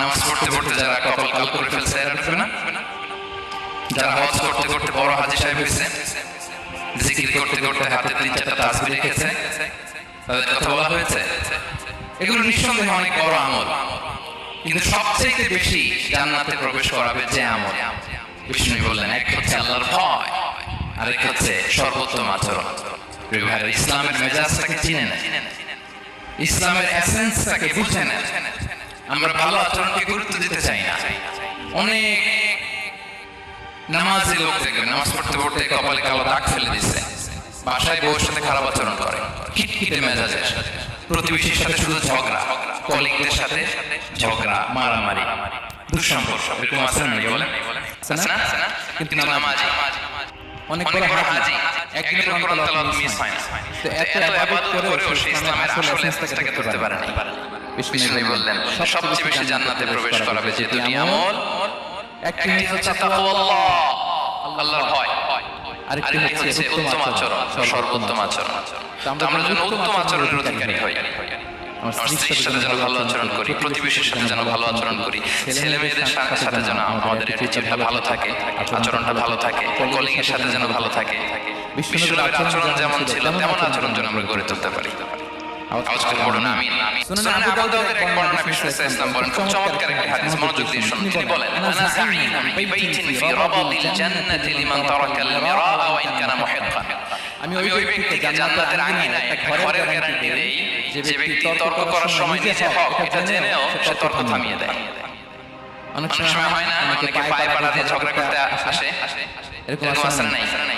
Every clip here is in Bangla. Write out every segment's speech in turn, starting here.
নামাজ পড়তে পড়তে যারা কপাল কাল করে ফেলছে, এরা ঢুকবে না? যারা হজ করতে করতে বড় হাজি সাহেব হয়েছে, জিকির করতে করতে হাতে তিন চারটা তাসবিহ রেখেছে, তাদের কথা বলা হয়েছে। এগুলো নিঃসন্দেহে অনেক বড় আমল। কিন্তু সবচেয়ে বেশি জান্নাতে প্রবেশ করাবে যে আমল। বিষ্ণু বললেন, এক হচ্ছে আল্লাহর ভয়, আরেক হচ্ছে সর্বোত্তম আচরণ। ইসলামের মেজাজটাকে চিনে নেন। ইসলামের এসেন্সটাকে বুঝে নেন। আমরা ভালো আচরণকে গুরুত্ব দিতে চাই না। অনেক নামাজি লোক দেখবেন নামাজ পড়তে পড়তে কপালে কালো দাগ ফেলে দিচ্ছে। বাসায় বউয়ের সাথে খারাপ আচরণ করে খিটখিটে মেজাজের প্রতিবেশীর সাথে শুধু ঝগড়া কলিগদের সাথে ঝগড়া মারামারি দুঃসম্পর্ক এরকম আছে না বলেন? না? না? কিন্তু নামাজি অনেক বড় হাজি একদিনের কোরআন তেলাওয়াত মিস হয় না। না। তো এত ইবাদত করেও সে ইসলামের আসল এসেন্সটাকে এসেন্সটাকে ধরতে পারেনি বিষ্ণু বললেন সবচেয়ে বেশি জান্নাতে প্রবেশ করাবে যে দুটি আমল একটি হচ্ছে তাকওয়াল্লাহ। আল্লাহর ভয়। আরেকটি হচ্ছে উত্তম আচরণ সর্বোত্তম আচরণ। তো আমরা যেন উত্তম আচরণের অধিকারী হই। আমার স্ত্রীর সাথে যেন ভালো আচরণ করি প্রতিবেশীর সাথে যেন ভালো আচরণ করি ছেলে মেয়েদের সাথে যেন আমাদের অ্যাটিটিউডটা ভালো থাকে আচরণটা ভালো থাকে কলিগের সাথে যেন ভালো থাকে বিশ্বনবীর আচরণ যেমন ছিল তেমন আচরণ যেন আমরা গড়ে তুলতে পারি। আওয়াজ করে পড়ুন আমিন সুনান আবু দাউদের এক বর্ণনা বিষ্ণু ইসলাম বলেন খুব চমৎকার একটি হাদিস। মনোযোগ দিয়ে শুনুন। তিনি বলেন আনা সাঈন বাইতিন ফি রাবাদিল জান্নাতি লিমান তারাকা আল ওয়া ইন কানা মুহিqqan আমি ওই ব্যক্তিকে জান্নাতের আঙিনায় একটা ঘরের গ্যারান্টি দেই। যে ব্যক্তি তর্ক করার সময় নিজে হক এটা জেনেও সে তর্ক থামিয়ে দেয়। অনেক সময় হয় না অনেকে পায়ে পাড়া দিয়ে ঝগড়া করতে আসে। এরকম আসে না নাই।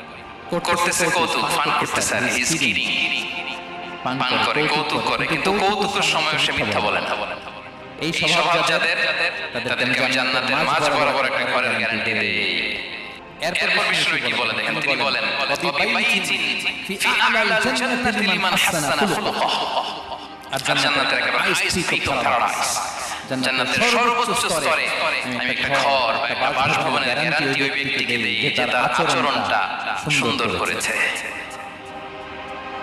করতেছে কৌতুক ফান করতেছে আর হি স্কিরিং পান করে কৌতুক করে কিন্তু কৌতুকের সময়ও সে মিথ্যা বলে না। এই স্বভাব যাদের তাদেরকে আমি জান্নাতের মাঝ বরাবর একটা ঘরের গ্যারান্টি দেই এরপর বিষ্ণু কি বলে দেখেন তিনি বলেন ফি আ'লাল জান্নাতি লিমান হাসানা খুলুকাহ। আর জান্নাতের একেবারে পিক অফ প্যারাডাইস জান্নাতের সর্বোচ্চ স্তরে আমি একটা ঘর বা একটা বাসভবনের গ্যারান্টি ওই ব্যক্তিকে দেই যে তার আচরণটা সুন্দর করেছে।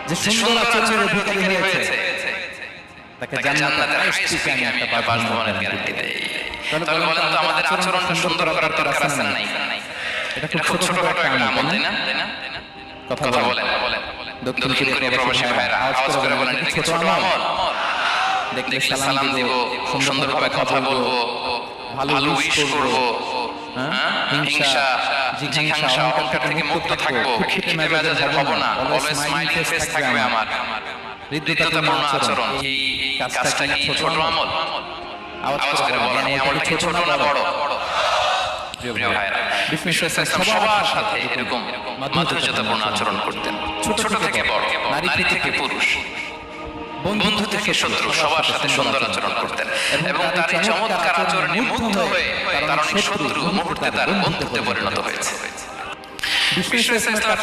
যে সুন্দর আচরণের অধিকারী হয়েছে। তাকে জান্নাতের পিকে আমি একটা বাসভবনের গ্যারান্টি দেই। তাহলে বলেন তো আমাদের আচরণটা সুন্দর করার দরকার আছে নাই? এটা খুব ছোটখাটো একটা আমল তাই না? কথা বলেন। দক্ষিণ কোরিয়া প্রবাসী ভাইরা আওয়াজ করে বলেন এটা ছোট আমল। দেখলে সালাম দিব সুন্দরভাবে কথা বলব ভালো উইশ করব করব? হিংসা জিজ্ঞাসা, জিজ্ঞাসা অহংকার অহংকার থেকে থেকে মুক্ত মুক্ত থাকব, থাকব খিটখিটে খিটখিটে মেজাজের মেজাজের হব হব না, না অলওয়েজ স্মাইলিং ফেস থাকবে থাকবে আমার। আমার। হৃদ্যতাপূর্ণ হৃদ্যতাপূর্ণ আচরণ। আচরণ এই এই কাজটা কি ছোট আমল? আওয়াজ আওয়াজ করে করে বলেন, বলেন এই এই কি ছোট না বড়? প্রিয় ভাইরা বিষ্ণু বিষ্ণু ইসলাম ইসলাম সবার সাথে এরকম মাধুর্যতাপূর্ণ আচরণ করতেন। ছোট থেকে বড় নারী থেকে পুরুষ। বন্ধু থেকে শত্রু সবার সাথে সুন্দর আচরণ করতেন এবং তার এই চমৎকার আচরণে মুগ্ধ হয়ে তার অনেক শত্রু মুহূর্তে তার বন্ধুত্বে পরিণত হয়েছে। বিশ্ব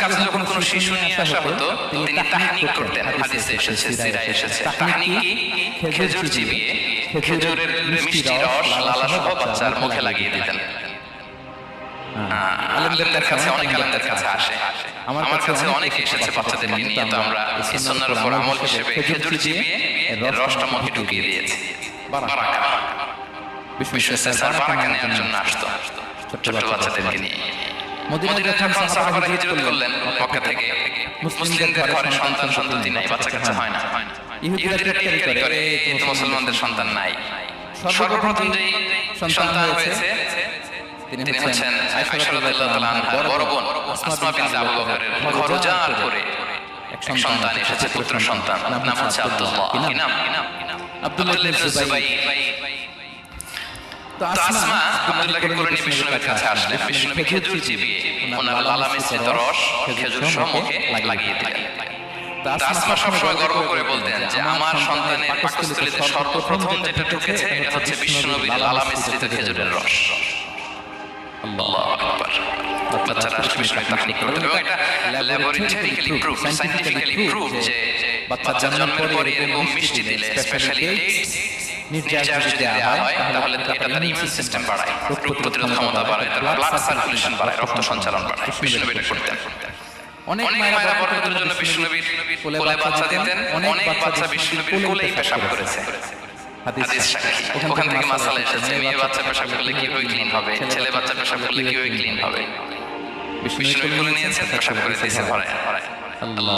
কাছে যখন কোনো শিশু নিয়ে আসা হতো তিনি তাহনিক করতেন হাদিসে এসেছে সিরায় এসেছে। তাহনিক খেজুর চিবিয়ে খেজুরের মিষ্টি রস লালা সহ বাচ্চার মুখে লাগিয়ে দিতেন। আলেমদের কাছে অনেক আলেমদের কাছে আসে। আমার কাছে অনেক এসেছে বাচ্চাদেরকে নিয়ে তো আমরা এই সুন্নাহর উপর আমল হিসেবে খেজুর চিবিয়ে রসটা মুখে ঢুকিয়ে দিয়েছি। বারাকা। বিশ্ব ইসলাম বারাকা নেওয়ার জন্য আসতো। ছোট্ট বাচ্চাদেরকে নিয়ে। মদিনায় যখন সাহাবারা হিজরত করলেন মক্কা থেকে মুসলিমদের ঘরে সন্তান সন্ততি নাই বাচ্চা কাচ্চা হয় না। ইহুদিরা টিটকারি করে মুসলমানদের সন্তান নাই। সর্বপ্রথম যেই সন্তান হয়েছে তিনি হচ্ছেন বড় বোন। আসমা বিনত আবু বকরের উজাড় করে এক সন্তান এসেছে পুত্র সন্তান। নাম হচ্ছে আব্দুল্লাহ। কি নাম? আব্দুল্লাহ ইবনে জুবাই। তো আসমা আব্দুল্লাহকে করে নিয়ে বিষ্ণুর কাছে আসলেন। বিষ্ণু খেজুর চিবিয়ে ওনার লালা মিশ্রিত রস খেজুর সহ মুখে লাগিয়ে দিলেন। আসমা সবসময় গর্ব করে বলতেন যে আমার সন্তানের পাকস্থলীতে সর্বপ্রথম যেটা ঢুকেছে এটা হচ্ছে বিশ্বনবীর লালা মিশ্রিত খেজুরের রস আল্লাহু আকবার। বাচ্চারা বিশ্বনবী তাহনিক করতে হবে এটা ল্যাবরেটরিক্যালি প্রুফ সায়েন্টিফিক্যালি প্রুফ যে বাচ্চা জন্মের পরে এরকম মিষ্টি দিলে স্পেশালি নির্যাস যদি দেওয়া হয় তাহলে এটা তার ইমিউন সিস্টেম বাড়ায় রোগ প্রতিরোধ ক্ষমতা বাড়ায় তার ব্লাড সার্কুলেশন বাড়ায় রক্ত সঞ্চালন বাড়ায় বিষ্ণুনবী এটা করতেন। অনেক মায়েরা বরকতের জন্য বিষ্ণুনবীর কোলে বাচ্চা দিতেন অনেক বাচ্চা বিষ্ণুনবীর কোলেই পেশাব করেছে। হাদিস ওখান থেকে মাসালা এসেছে মেয়ে বাচ্চা পেশাব করলে কীভাবে ক্লিন হবে? ছেলে বাচ্চা পেশাব করলে কীভাবে ক্লিন হবে? বিষ্ণুনবী কোলে নিয়েছেন পেশাব করে দিয়েছে ভরায় আল্লাহু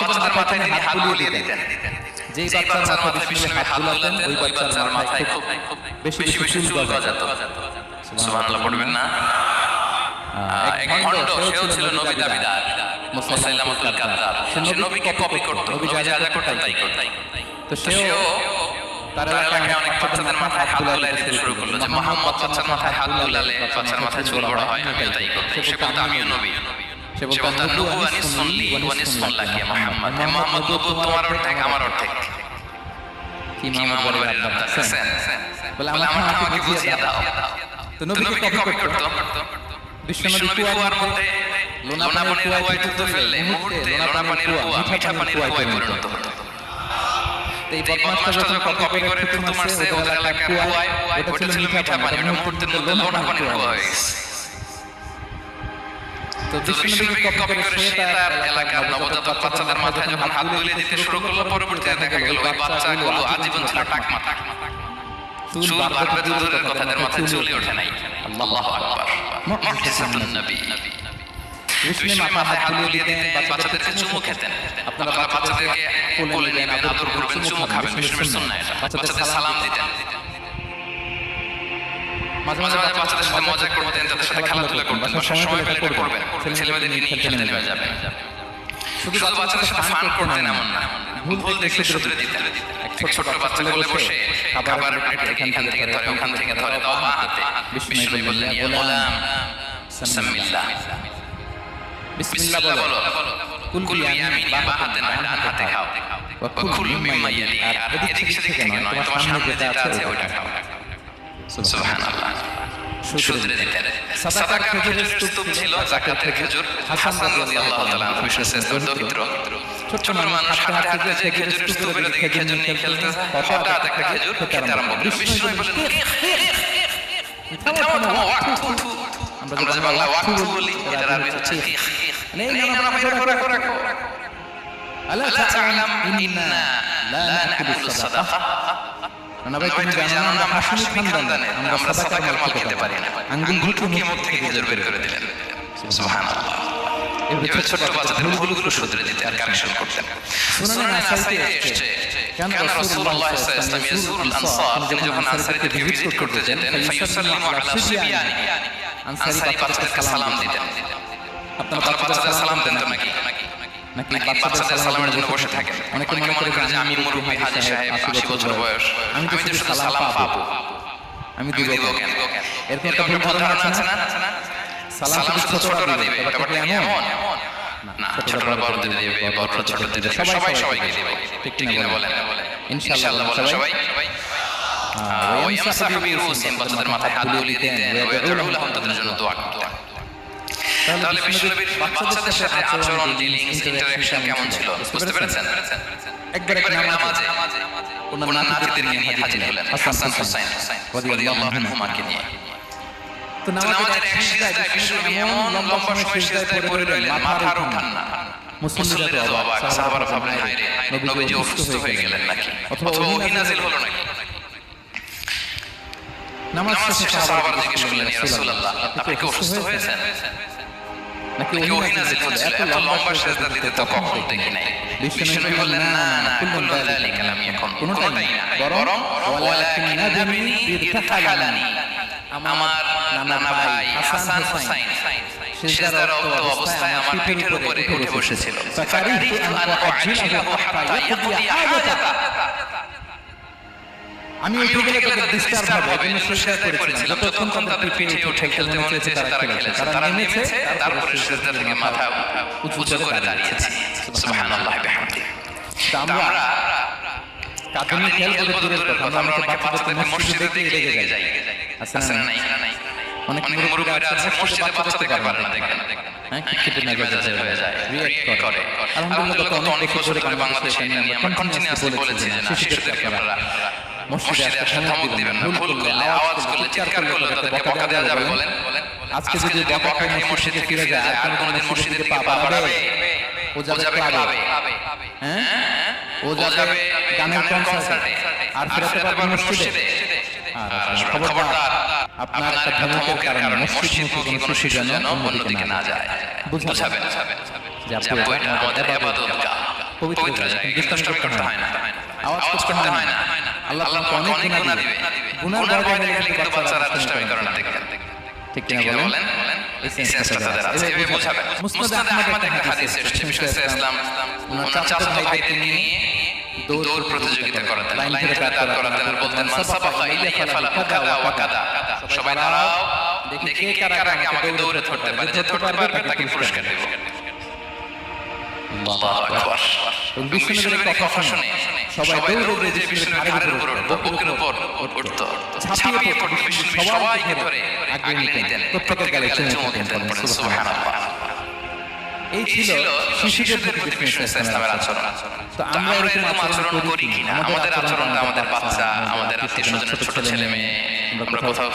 বাচ্চাদের মাথায় তিনি হাত বুলিয়ে দিতেন। যেই যেই বাচ্চার বাচ্চার মাথায় মাথায় হাত বুলাতেন ওই বাচ্চার মাথায় খুব বেশি বেশি চুল গজাতো। সুবহানাল্লাহ পড়বেন না? এক সেও ছিল নবী দাবিদার। মুসাইলামতুল কাদ্দাব সে নবীকে কপি করত নবী যা যা করতেন তাই করত তো তো সেও সেও তার তার এলাকায় এলাকায় অনেক বাচ্চাদের মাথায় হাত বুলাই দিতে শুরু করল যে মোহাম্মদ বাচ্চার মাথায় হাত বুলালে বাচ্চার মাথায় চুল বড় হয় আমিও তাই করতাম সে বলতো আমিও নবী সে সে বলতো নবু আনি শুনলি ওয়ানি শুনলা কি মোহাম্মদ। হে মোহাম্মদ নবু তোমার অর্ধেক আমার অর্ধেক। কি বলে বলে আমার আমাকে বুঝিয়ে দাও। তো নবীকে কপি করতো বিশ্বনবী কুয়ার মধ্যে লোনা পানির কুয়ায় থুতু ফেললে মুহূর্তে লোনা পানির কুয়া মিঠা পানির কুয়ায় পরিণত হতো। হতো। এই এই বদমাসটা বদমাসটা যখন কপি করে থুতু মারছে ওদের এলাকার কুয়ায় ওটা ওটা ছিল মিঠা পানি ওটা মুহূর্তের মধ্যে লোনা পানির কুয়া হয়ে গেছে। তো তো কপি করে সে তার এলাকার নবজাতক বাচ্চাদের মাথায় যখন হাত তুলে দিতে শুরু করল পরবর্তীতে দেখা গেল ওই বাচ্চাগুলো আজীবন ছিল টাকমা চুল বাড়বে তো দূরের কথা তাদের মাথায় চুলই ওঠে নাই আল্লাহু আকবার নবী বিষ্ণু মাথায় হাত বুলিয়ে দিতেন বাচ্চাদেরকে চুমু খেতেন। আপনারা বাচ্চাদেরকে কোলে নেবেন আদর করবেন চুমু খাবেন বিষ্ণুর সুন্নাহ এটা বাচ্চাদের সালাম দিতেন। মাঝে মাঝে মাঝে বাচ্চাদের সাথে মজা করতেন তাদের সাথে খেলাধুলা করতেন সময় পেলে করবেন ছেলেমেয়েদের নিয়ে খেলতে নেমে যাবেন শুধু বাচ্চাদের সাথে ফান করতেন এমন না ভুল দেখলে শুধরে দিতেন। ছোট বাচ্চা কোলে বসে খাবার প্লেট থেকে এখান থেকে ধরে ওখান থেকে ধরে দাও বা হাতে বিষ্ণু বললেন ইয়া গোলাম সামিল্লাহ বিসমিল্লাহ বলো কুল কুল বিয়ামিনি বিয়ামিনি বা হাতে নয় ডান হাতে খাও ওয়া কুল মিম্মা ইয়ালি আর এদিক সেদিক থেকে নয় তোমার সামনে যেটা আছে ওইটা খাও সুবহানাল্লাহ শুধরে দিতেন সাদাকার খেজুরের স্তূপ ছিল জাকাতের খেজুর হাসান রাদিয়াল্লাহু তাআলা আনহু বিষ্ণু দরিদ্র ছোট্ট মানুষ হাঁটতে হাঁটতে যে খেজুর স্তূপের দিকে খেজুর নিয়ে খেলতেছে হঠাৎ একটা খেজুর খেতে আরম্ভ করল বিষ্ণু বললেন থামো থামো ওয়াক থু থু আমরা যে বাংলা ওয়াক বলি এটার আরবি হচ্ছে নেই না না ভাই রাখো রাখো রাখো আলা আলা তাআলাম ইন্না লা নাকুলু সাদাকা? না ভাই তুমি জানো না আমরা হাসমি খানদানে আমরা সাদাকার মাল খেতে পারি না। আঙ্গুল ঢুকিয়ে মুখ থেকে খেজুর বের করে দিলেন। সুবহানাল্লাহ। এভাবে ছোট্ট বাচ্চাদের ভুলগুলো শুধরে দিতে আর কারেকশন করতেন। সুনানে নাসাইতে এসেছে কেন রাসূলুল্লাহ সাল্লাল্লাহু আলাইহি ওয়াসাল্লাম ইয়াজুরুল আনসার তিনি যখন আনসারীতে ভিজিট করতে যেতেন ফায়ুসাল্লিমু আলা সিবিয়ানি আনসারী বাচ্চাদেরকে সালাম দিতেন। আপনারা বাচ্চাদের সালাম দেন তো নাকি? নাকি? বাচ্চাদের সালামের জন্য বসে থাকেন? অনেকে মনে করে যে আমি মুরব্বী হাজি সাহেব আশি বছর বয়স। আমি তো শুধু সালাম পাবো। আমি দিব কেন? এরকম একটা ভুল ধারণা আছে না? সালাম শুধু ছোটরা দিবে ব্যাপারটা এমন? না ছোটরা বড়দের দিবে বড়রা ছোটদের দিবে সবাই সবাইকে দিবে। ঠিক কিনা বলেন? ইনশাআল্লাহ বলেন সবাই। ওয়াইমসাহু বিরুসিম বাচ্চাদের মাথায় হাত বুলিয়ে দিতেন ওয়াদউ লাহুম তাদের জন্য দোয়া করতেন তাহলে বিশ্বনবীর বাচ্চাদের সাথে আচরণ ডিলিংস ইন্টারঅ্যাকশন কেমন ছিল? বুঝতে পেরেছেন? একবার এক একবার নামাজে। নামাজে। ওনার ওনার নাতিদেরকে নাতিদেরকে নিয়ে হাজির হলেন হাসান হুসাইন। রাদিয়াল্লাহু আনহুমাকে নিয়ে। তো নামাজের এক সিজদায় বিশ্বনবী এমন লম্বা সময় সিজদায় পড়ে রইলেন মাথা আর উঠান না। মুসল্লিরা তো অবাক। সাহাবারা ভাবলেন হায় নবীজি অসুস্থ হয়ে গেলেন নাকি? অথবা ওহী নাজিল হলো নাকি? নামাজ নামাজ শেষে শেষে সাহাবারা সাহাবারা জিজ্ঞেস করলেন ইয়া রাসূলুল্লাহ আপনি কি অসুস্থ হয়েছেন? নাকি নাকি ওহী নাজিল হচ্ছিল এত লম্বা সিজদা দিতে তো কখন দেখি নাই। বিশ্বনবী বললেন না না কুল্লু যালিকা লাম ইয়াকুন কোনটাই না বরং ওয়ালাকিন নাদামিনি ইরতাহালানি আমার নানা ভাই হাসান হুসাইন সিজদারত অবস্থায় আমার পিঠের উপরে উঠে বসেছিল। ফাকারিতু আন উআজিলাহু হাত্তা ইয়াকদি হাজাতা। আমি উঠে গেলে তাদের ডিস্টার্ব হবে জন্য সেজদা করেছিলাম। যতক্ষণ তাদের পিঠে উঠে খেলতে মনে হয়েছে তারা খেলেছে। তারা নেমেছে তারপরে সেজদা থেকে মাথা উঁচু করে দাঁড়িয়েছে। সুবহানাল্লাহ বিহামদি। আমরা কাঁদুনি খেল বলে দূরের কথা আমরা অনেকে বাচ্চাদেরকে মসজিদে দেখে রেগে যাই না নাই? অনেক মুরব্বীরা আছে মসজিদে বাচ্চা দেখতে পারে না দেখেন হ্যাঁ হয়ে যায় করে। আলহামদুলিল্লাহ গত অনেক বছর ধরে বাংলাদেশে কন্টিনিউয়াসলি বলেছি যে না শিশুদেরকে আপনারা মসজিদে আসতে ধমক দিবেন না। ভুল করলে আওয়াজ করলে চিৎকার করলে তাদেরকে বকা দেওয়া যাবে। বলেন। আজকে যদি বকা মসজিদ ফিরে যায় আর কোনোদিন মসজিদের পা বাড়াবে। ও যাবে ক্লাবে। হ্যাঁ? ও যাবে গানের কনসার্টে আর ফেরাতে পারবে মসজিদে। খবরদার আপনার একটা ধমকের কারণে মসজিদ মুখী কোনো শিশু যেন অন্যদিকে না যায়। বুঝাবেন যে আমাদের পবিত্র করতে হয় না। আওয়াজ করতে হয় না। আল্লাহ আপনাকে অনেক গুনাহ দিবে গুনার ভয় দেখালে কিন্তু বাচ্চারা দুষ্টামি করে না। দেখবেন ঠিক কিনা বলেন? এই সেন্সটা তাদের আছে। এভাবে বোঝাবেন। মুসনাদ আহমদ একটা হাদিস এসেছে বিষ্ণু ইসলাম। ওনার চাচা ভাইকে নিয়ে দৌড় প্রতিযোগিতা করাতেন। লাইন ধরে দাঁড় করাতেন। আর বলতেন মান সাবাকা ইলাইয়া ফালাহু কাদা ওয়া কাদা সবাই দাঁড়াও দেখি কে কারা আমাকে দৌড়ে ধরতে পারে। যে ধরতে পারবে তাকে পুরস্কার দেব। আল্লাহু আকবার। বিষ্ণুর কথা শুনে। সবাই দৌড়ে যে বিষ্ণুর ঘাড়ের উপর উঠতো উপর উঠতো ছাপিয়ে পড়তো বিষ্ণু সবাইকে ধরে আগলে নিতেন প্রত্যেকের গালে চুমু খেতেন সুবহানাল্লাহ। এই ছিল শিশুদের প্রতি ইসলামের আচরণ। তো আমরা এরকম আচরণ করি কিনা? আমাদের আচরণটা আমাদের বাচ্চা আমাদের আত্মীয় স্বজন ছোট ছেলে মেয়ে আমরা কোথাও